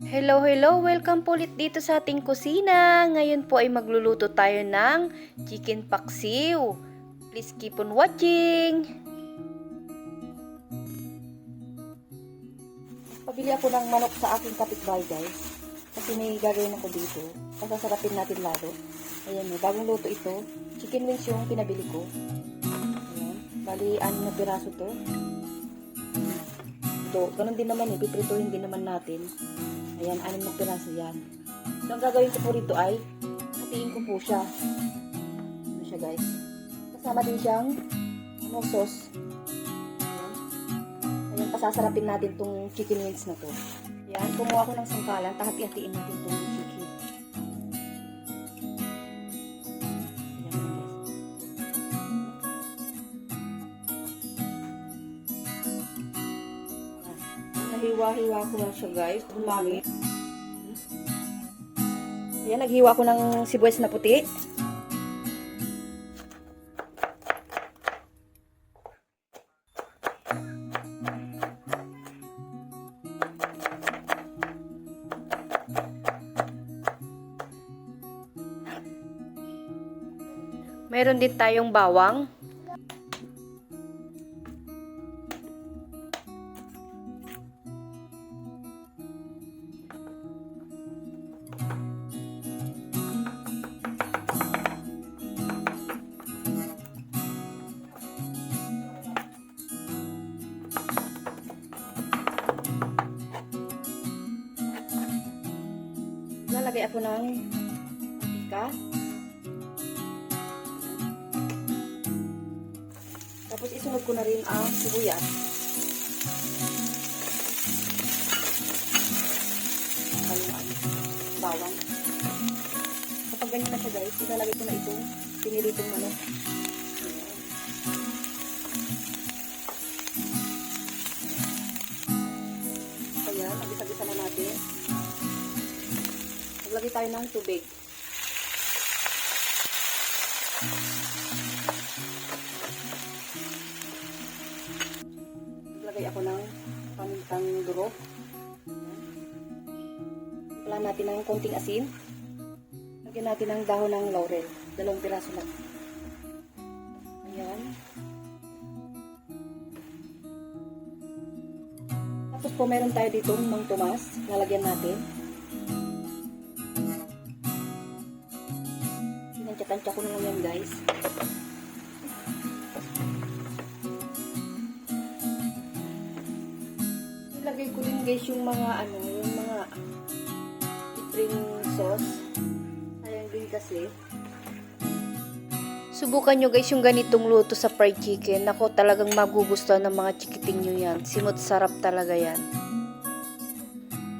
Hello, hello! Welcome po ulit dito sa ating kusina. Ngayon po ay magluluto tayo ng chicken paksiw. Please keep on watching! Pabili ako ng manok sa aking kapitbahay guys. Kasi may gagawin ako dito. Pasasarapin natin lalo. Ayan eh, bagong luto ito. Chicken wings yung pinabili ko. Ayan. Bali, anim na piraso to. Ito, ganun din naman eh. Piprituhin din naman natin. Ayan, anim na piraso yan. So, ang gagawin ko po rito ay, hatiin ko po siya. Ano siya guys. Kasama din siyang, ano, sauce. Ayan. Ayan, pasasarapin natin tong chicken wings na to. Ayan, kumuha ko ng sangkalan, tahati-hatiin natin tong chicken. Nahiwa-hiwa ko na siya guys. Umami. Ayan, naghiwa ko ng sibuyas na puti. Meron din tayong bawang. Lalagay ako ng mantika. Tapos isunod ko na rin ang sibuyas. Haluan. Bawang. Kapag ganyan na siya guys, ilalagay ko na itong piniritong manok. Maglagay tayo ng tubig. Maglagay ako ng pamintang duro. Wala natin ng konting asin. Lagyan natin ng dahon ng laurel. Dalawang piraso lang. Ayan. Tapos po meron tayo dito mang tumas. Lalagyan natin. Sinantya-tantya ko na lang yan guys. Ilagay ko din guys yung mga ano, yung mga spring sauce. Sayang din kasi. Subukan nyo guys yung ganitong luto sa fried chicken. Ako talagang magugustuhan ng mga chikiting nyo yan. Simot sarap talaga yan.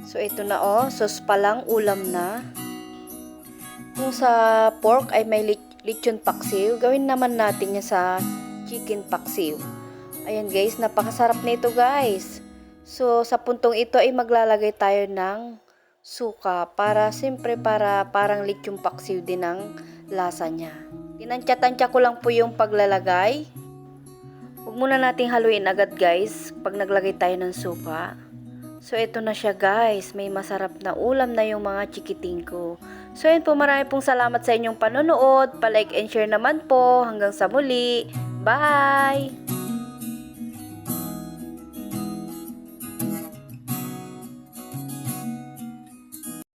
So ito na oh, sauce pa lang, ulam na. Kung sa pork ay may lechon paksiw, gawin naman natin yan sa chicken paksiw. Ayan guys, napakasarap nito guys. So sa puntong ito ay maglalagay tayo ng suka para siyempre para parang lechon paksiw din ang lasa niya. Tinansya-tansya ko lang po yung paglalagay. Huwag muna nating haluin agad guys pag naglagay tayo ng suka. So, ito na siya guys. May masarap na ulam na yung mga chikiting ko. So, yun po. Marami pong salamat sa inyong panonood. Pa-like and share naman po. Hanggang sa muli. Bye!